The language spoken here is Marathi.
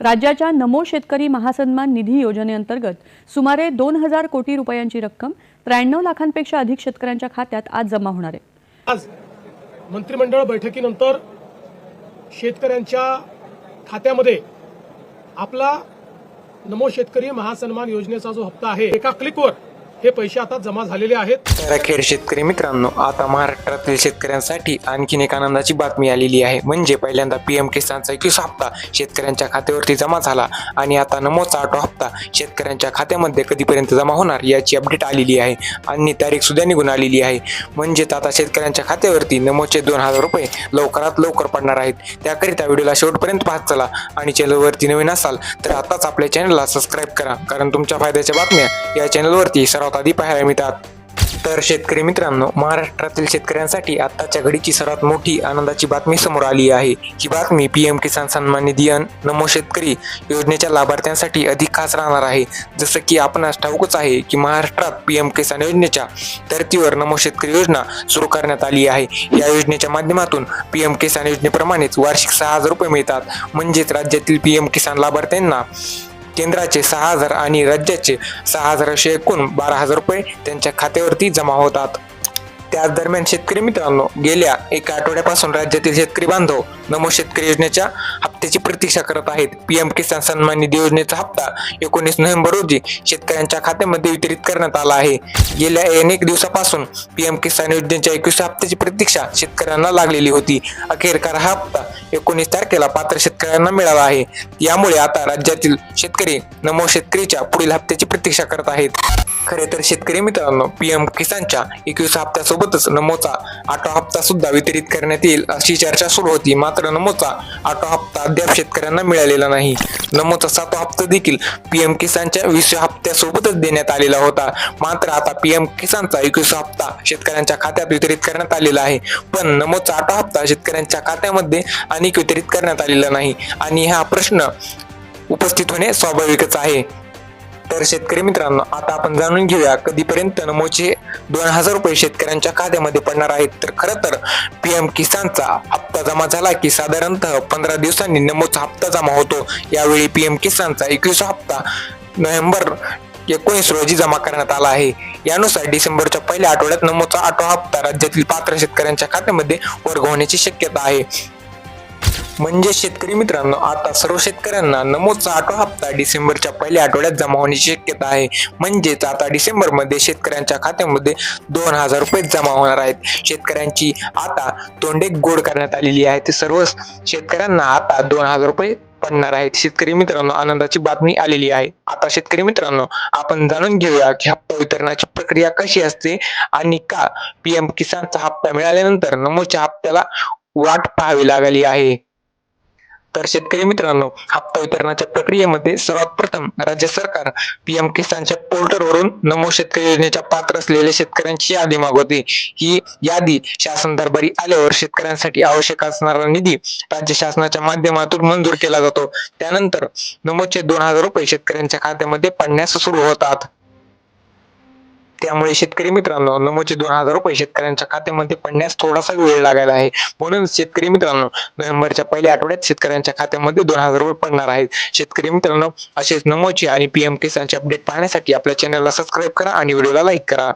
राज्याच्या नमो शेतकरी महासन्मान निधी योजनेअंतर्गत सुमारे दोन हजार कोटी रुपयांची रक्कम त्र्याण्णव लाखांपेक्षा अधिक शेतकऱ्यांच्या खात्यात आज जमा होणार आहे. आज मंत्रिमंडळ बैठकीनंतर शेतकऱ्यांच्या खात्यामध्ये आपला नमो शेतकरी महासन्मान योजनेचा जो हप्ता आहे एका क्लिकवर हे पैसे आता जमा झालेले आहेत. खेड शेतकरी मित्रांनो आता महाराष्ट्रातील शेतकऱ्यांसाठी आणखीन एक आनंदाची बातमी आलेली आहे. म्हणजे पहिल्यांदा पीएम किसानचा एकवीस हप्ता शेतकऱ्यांच्या खात्यावरती जमा झाला आणि आता नमोचा आठवा हप्ता शेतकऱ्यांच्या खात्यामध्ये कधीपर्यंत जमा होणार याची अपडेट आलेली आहे. आणि तारीख सुद्धा निघून आलेली आहे. म्हणजेच आता शेतकऱ्यांच्या खात्यावरती नमोचे दोन हजार रुपये लवकरात लवकर पडणार आहेत. त्याकरिता व्हिडिओला शेवटपर्यंत पाहत चला. आणि चॅनलवरती नवीन असाल तर आताच आपल्या चॅनलला सबस्क्राईब करा. कारण तुमच्या फायद्याच्या बातम्या या चॅनलवरती सर्वात आधी पाहायला मिळतात. तर शेतकरी मित्रांनो महाराष्ट्रातील शेतकऱ्यांसाठी आताच्या घडीची सर्वात मोठी आनंदाची बातमी समोर आली आहे. ही बातमी पीएम किसान सन्मान निधी अन नमो शेतकरी योजनेच्या लाभार्थ्यांसाठी अधिक खास राहणार आहे. जसं की आपणास ठाऊकच आहे की महाराष्ट्रात पीएम किसान योजनेच्या धर्तीवर नमो शेतकरी योजना सुरू करण्यात आली आहे. या योजनेच्या माध्यमातून पीएम किसान योजनेप्रमाणेच वार्षिक सहा हजार रुपये मिळतात. म्हणजेच राज्यातील पीएम किसान लाभार्थ्यांना केंद्राचे सहा हजार आणि राज्याचे सहा हजार असे एकूण बारा हजार रुपये त्यांच्या खात्यावरती जमा होतात. त्याच दरम्यान शेतकरी मित्रांनो गेल्या एका आठवड्यापासून राज्यातील शेतकरी बांधव नमो शेतकरी योजनेच्या हप्त्याची प्रतीक्षा करत आहेत. पीएम किसान सन्मान निधी योजनेचा हप्ता एकोणीस नोव्हेंबर रोजी शेतकऱ्यांच्या खात्यामध्ये वितरित करण्यात आला आहे. गेल्या अनेक दिवसापासून पीएम किसान योजनेच्या एकवीस हप्त्याची प्रतीक्षा शेतकऱ्यांना लागलेली होती. अखेरकार हा हप्ता एकोणीस तारखेला पात्र शेतकऱ्यांना मिळाला आहे. यामुळे आता राज्यातील शेतकरी नमो शेतकरीच्या पुढील हप्त्याची प्रतीक्षा करत आहेत. खरे तर शेतकरी मित्रांनो पीएम किसानच्या एकवीस हप्त्यासोबतच नमोचा आठवा हप्ता सुद्धा वितरित करण्यात येईल अशी चर्चा सुरू होती. मात्र नमोचा आठवा हप्ता अद्याप शेतकऱ्यांना मिळालेला नाही. नमोचा सातवा हप्ता देखील पीएम किसानच्या वीसव्या हप्त्यासोबतच देण्यात आलेला होता. मात्र आता पीएम किसानचा एकवीस हप्ता शेतकऱ्यांच्या खात्यात वितरित करण्यात आलेला आहे. पण नमोचा आठवा हप्ता शेतकऱ्यांच्या खात्यामध्ये अनेक वितरित करण्यात आलेला नाही. आणि हा प्रश्न उपस्थित होणे स्वाभाविकच आहे. तर शेतकरी मित्रांनो आता आपण जाणून घेऊया कधीपर्यंत नमोचे दोन हजार रुपये शेतकऱ्यांच्या खात्यामध्ये पडणार आहेत. तर खरं तर पीएम किसानचा हप्ता जमा झाला की साधारणतः पंधरा दिवसांनी नमोचा हप्ता जमा होतो. यावेळी पीएम किसानचा एकवीस हप्ता नोव्हेंबर एकोणीस रोजी जमा करण्यात आला आहे. यानुसार डिसेंबरच्या पहिल्या आठवड्यात नमोचा आठवा हप्ता राज्यातील पात्र शेतकऱ्यांच्या खात्यामध्ये वर्ग होण्याची शक्यता आहे. म्हणजे शेतकरी मित्रांनो आता सर्व शेतकऱ्यांना नमोचा आठवा हप्ता डिसेंबरच्या पहिल्या आठवड्यात जमा होण्याची शक्यता आहे. म्हणजेच आता डिसेंबरमध्ये शेतकऱ्यांच्या खात्यामध्ये दोन हजार रुपये जमा होणार आहेत. शेतकऱ्यांची आता तोंडे गोड करण्यात आलेली आहे. ते सर्व शेतकऱ्यांना आता दोन हजार रुपये पडणार आहेत. शेतकरी मित्रांनो आनंदाची बातमी आलेली आहे. आता शेतकरी मित्रांनो आपण जाणून घेऊया की हप्ता वितरणाची प्रक्रिया कशी असते आणि का पीएम किसानचा हप्ता मिळाल्यानंतर नमोच्या हप्त्याला वाट पाहावी लागली आहे. तर शेतकरी मित्रांनो हप्ता वितरणाच्या प्रक्रियेमध्ये सर्वात प्रथम राज्य सरकार पीएम किसानच्या पोर्टलवरून नमो शेतकरी योजनेच्या पात्र असलेल्या शेतकऱ्यांची यादी मागवते. ही यादी शासन दरबारी आल्यावर शेतकऱ्यांसाठी आवश्यक असणारा निधी राज्य शासनाच्या माध्यमातून मंजूर केला जातो. त्यानंतर नमोचे दोन हजार रुपये शेतकऱ्यांच्या खात्यामध्ये पडण्यास सुरू होतात. त्यामुळे शेतकरी मित्रांनो नमोचे दोन हजार रुपये शेतकऱ्यांच्या खात्यामध्ये पडण्यास थोडासा वेळ लागायला आहे. म्हणून शेतकरी मित्रांनो नोव्हेंबरच्या पहिल्या आठवड्यात शेतकऱ्यांच्या खात्यामध्ये दोन हजार रुपये पडणार आहेत. शेतकरी मित्रांनो असेच नमोचे आणि पीएम किसानचे अपडेट पाहण्यासाठी आपल्या चॅनलला सबस्क्राईब करा आणि व्हिडिओला लाईक करा.